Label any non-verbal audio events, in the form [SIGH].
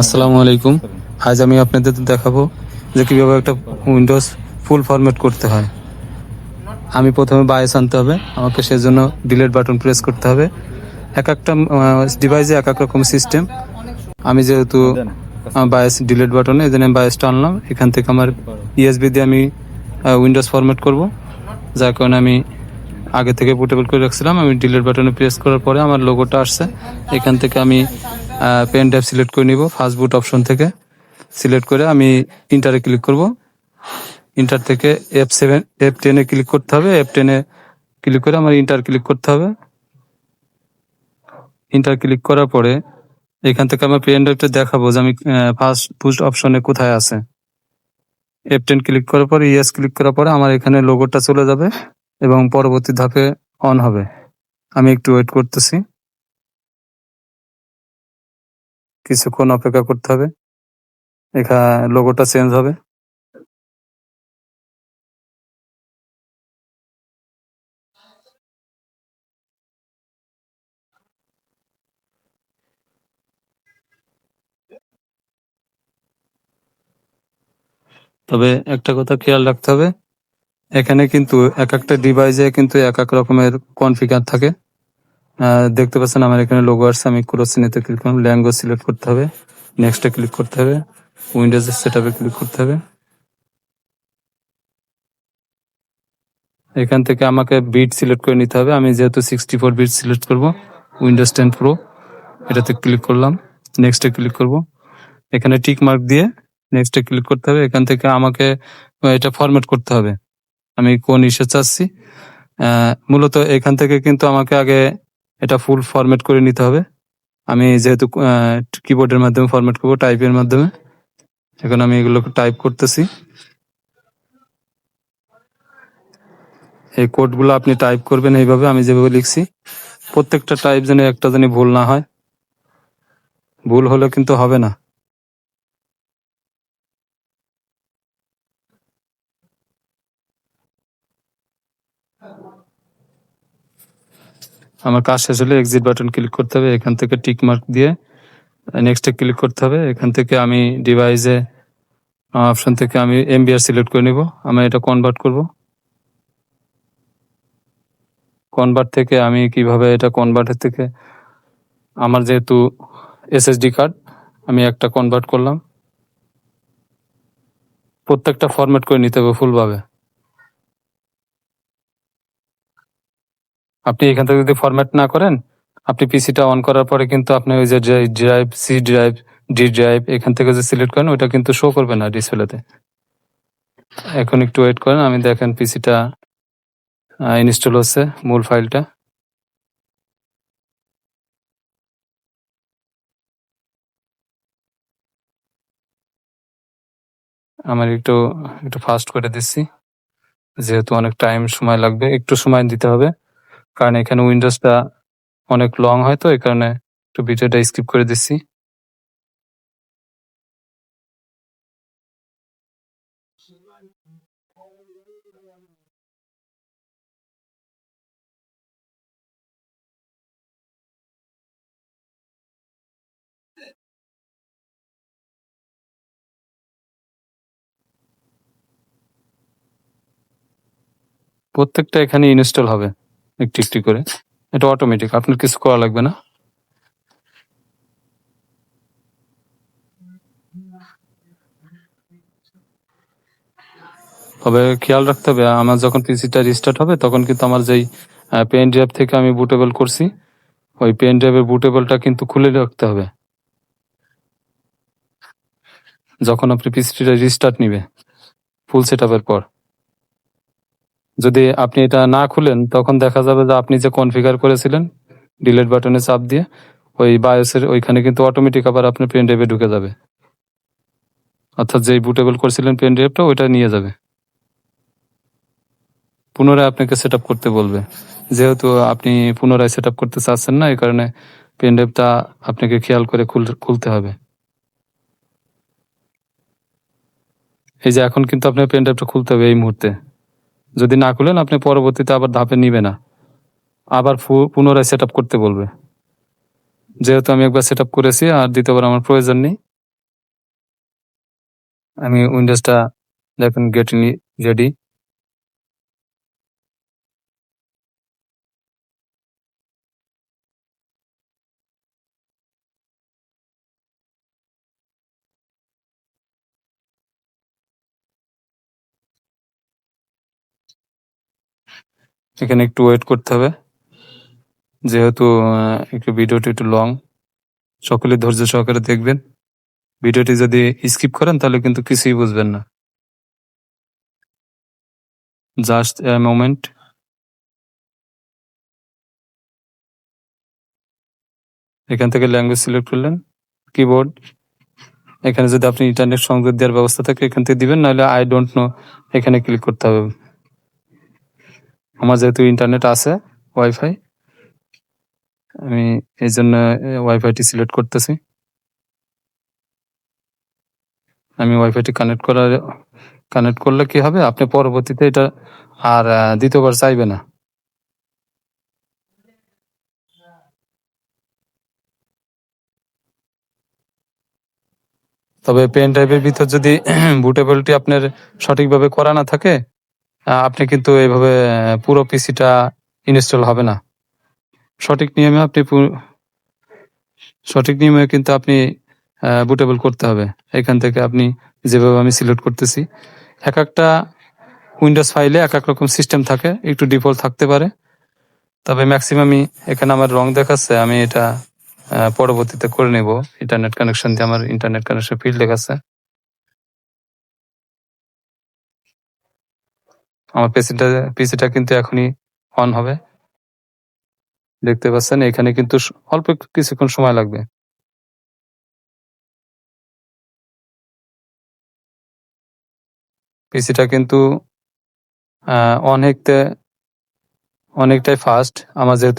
আসসালামু আলাইকুম। আজ আমি আপনাদের দেখাবো যে কীভাবে একটা উইন্ডোজ ফুল ফরম্যাট করতে হয়। আমি প্রথমে বায়াস আনতে হবে, আমাকে সেজন্য ডিলেট বাটন প্রেস করতে হবে। এক একটা ডিভাইসে এক এক রকম সিস্টেম আমি যেহেতু বায়াস ডিলেট বাটনে এই জন্য আমি বায়াসটা আনলাম। এখান থেকে আমার ইএসবি দিয়ে আমি উইন্ডোজ ফরম্যাট করব। যার কারণে আমি আগে থেকে পোর্টেবল করে রাখছিলাম। আমি ডিলেট বাটনে প্রেস করার পরে আমার লোগোটা আসছে। এখান থেকে আমি পেন ড্রাইভ সিলেক্ট করে নিব ফাস্ট বুট অপশন থেকে। সিলেক্ট করে আমি ইন্টারে ক্লিক করব। ইন্টার থেকে এফ সেভেন এফ টেনে ক্লিক করতে হবে। এফ টেনে ক্লিক করে আমার ইন্টার ক্লিক করতে হবে। ইন্টার ক্লিক করার পরে এখান থেকে আমার পেন ড্রাইভটা দেখাবো যে আমি ফার্স্ট বুস্ট অপশনে কোথায় আছে। এফ টেন ক্লিক করার পরে ইয়েস ক্লিক করার পরে আমার এখানে লোগোটা চলে যাবে এবং পরবর্তী ধাপে অন হবে। আমি একটু ওয়েট করতেছি। কিছুক্ষণ অপেক্ষা করতে হবে। এখানে লোগোটা চেঞ্জ হবে। তবে একটা কথা খেয়াল রাখতে হবে, এখানে কিন্তু এক একটা ডিভাইসে কিন্তু এক এক রকমের কনফিগার থাকে। দেখতে পাচ্ছেন আমার এখানে লোগো আসছে, আমি ক্রোসিনেতে ক্লিক করলাম। ল্যাঙ্গুয়েজ সিলেক্ট করতে হবে। নেক্সটে ক্লিক করতে হবে। উইন্ডোজের সেট আপে ক্লিক করতে হবে। এখান থেকে আমাকে বিট সিলেক্ট করে নিতে হবে। আমি যেহেতু সিক্সটি ফোর বিট সিলেক্ট করব উইন্ডোজ টেন প্রো এটাতে ক্লিক করলাম। নেক্সটে ক্লিক করব। এখানে টিক মার্ক দিয়ে নেক্সটে ক্লিক করতে হবে। এখান থেকে আমাকে এটা ফরম্যাট করতে হবে। আমি কোন ইস্যু চাচ্ছি। মূলত এখান থেকে কিন্তু আমাকে আগে এটা ফুল ফরম্যাট করে নিতে হবে। আমি যেহেতু কিবোর্ডের মাধ্যমে ফরম্যাট করব টাইপের মাধ্যমে। এখন আমি এগুলোকে টাইপ করতেছি। এই কোডগুলো আপনি টাইপ করবেন এইভাবে, আমি যেভাবে লিখছি। প্রত্যেকটা টাইপ যেন একটা যেন ভুল না হয়। ভুল হলে কিন্তু হবে না। আমার কাজ শেষ হলে এক্সিট বাটন ক্লিক করতে হবে, এখান থেকে টিক মার্ক দিয়ে নেক্সটে ক্লিক করতে হবে। এখান থেকে আমি ডিভাইসে অপশন থেকে আমি এমবিআর সিলেক্ট করে নিব। আমি এটা কনভার্ট করব। কনভার্ট থেকে আমি কীভাবে এটা কনভার্টের থেকে, আমার যেহেতু এসএসডি কার্ড আমি একটা কনভার্ট করলাম। প্রত্যেকটা ফরম্যাট করে নিতে হবে ফুলভাবে আপনি এখান থেকে যদি ফরম্যাট না করেন, আপনি পিসিটা অন করার পরে কিন্তু আপনি ওই যে drive C drive D drive এখান থেকে যে সিলেক্ট করেন ওটা কিন্তু শো করবে না ডিসপ্লেতে এখন একটু ওয়েট করেন, আমি দেখেন পিসিটা ইনস্টল হচ্ছে, মূল ফাইলটা আমার একটু একটু ফাস্ট করে দিচ্ছি, যেহেতু অনেক টাইম সময় লাগবে, একটু সময় দিতে হবে। কারণ এখানে উইন্ডোজটা অনেক লং হয় তো, এই কারণে একটু ভিডিওটা স্কিপ করে দিচ্ছি। প্রত্যেকটা এখানে ইনস্টল হবে। একটু একটু করে। এটা অটোমেটিক আপনার কিছু করা লাগবে না? তবে খেয়াল রাখতে হবে, আমার যখন পিসিটা রিস্টার্ট হবে, তখন কিন্তু আমার যেই পেন ড্রাইভ থেকে আমি বুটেবল করছি, ওই পেন ড্রাইভের বুটেবলটা কিন্তু খুলে রাখতে হবে। যখন আপনি পিসিটা রিস্টার্ট নিবে ফুল সেট আপের পর। যদি আপনি এটা না খুলেন, তখন দেখা যাবে যে আপনি যে কনফিগার করেছিলেন ডিলেট বাটনে চাপ দিয়ে, ওই বায়োসের ওইখানে কিন্তু অটোমেটিক আবার আপনার পেন ড্রাইভে ঢুকে যাবে। অর্থাৎ যেই বুটেবল করেছিলেন পেন ড্রাইভটা ওইটা নিয়ে যাবে। পুনরায় আপনাকে সেট করতে বলবে। যেহেতু আপনি পুনরায় সেট করতে চাচ্ছেন না, এই কারণে পেন ড্রাইভটা আপনাকে খেয়াল করে খুলতে হবে। এই যে এখন কিন্তু আপনার পেন ড্রাইভটা খুলতে হবে এই মুহূর্তে। যদি না খুলেন, আপনি পরবর্তীতে আবার ধাপে নিবে না। আবার পুনরায় সেট করতে বলবে। যেহেতু আমি একবার সেট করেছি, আর দ্বিতীয়বার আমার প্রয়োজন নেই। আমি উইন্ডোজটা দেখুন গেট রেডি এখানে একটু ওয়েট করতে হবে। যেহেতু একটু ভিডিওটি একটু লং সকলে ধৈর্য সহকারে দেখবেন। ভিডিওটি যদি স্কিপ করেন, তাহলে কিন্তু কিছুই বুঝবেন না। জাস্ট এ মোমেন্ট এখান থেকে ল্যাঙ্গুয়েজ সিলেক্ট করলেন কিবোর্ড এখানে যদি আপনি ইন্টারনেট সংযোগ দেওয়ার ব্যবস্থা থাকে, এখান থেকে দিবেন, নাহলে আই ডোন্ট নো এখানে ক্লিক করতে হবে। আমার যেহেতু ইন্টারনেট আছে ওয়াইফাই আমি এই জন্য ওয়াইফাইটি সিলেক্ট করতেছি। আমি ওয়াইফাইটি কানেক্ট করার কানেক্ট করলে কি হবে? আপনি পরবর্তীতে এটা আর দ্বিতীয়বার চাইবে না। তবে পেন ড্রাইভের ভিতর যদি [CLEARS THROAT] বুটেবলটি আপনার সঠিকভাবে করা না থাকে আপনি কিন্তু এইভাবে পুরো পিসিটা ইনস্টল হবে না। সঠিক নিয়মে আপনি সঠিক নিয়মে কিন্তু আপনি বুটেবল করতে হবে। এখান থেকে আপনি যেভাবে আমি সিলেক্ট করতেছি, এক একটা উইন্ডোজ ফাইলে এক এক রকম সিস্টেম থাকে, একটু ডিফল্ট থাকতে পারে। তবে ম্যাক্সিমামই এখানে আমার রং দেখাচ্ছে, আমি এটা পরবর্তীতে করে নেব। ইন্টারনেট কানেকশন দিয়ে আমার ইন্টারনেট কানেকশন ফিল্ড দেখাচ্ছে। আমার পিসিটা পিসিটা কিন্তু এখনই অন হবে। দেখতে পাচ্ছেন, এখানে কিন্তু অল্প কিছুক্ষণ সময় লাগবে। পিসিটা কিন্তু অনেকটা, অনেকটাই ফাস্ট আমার যেহেতু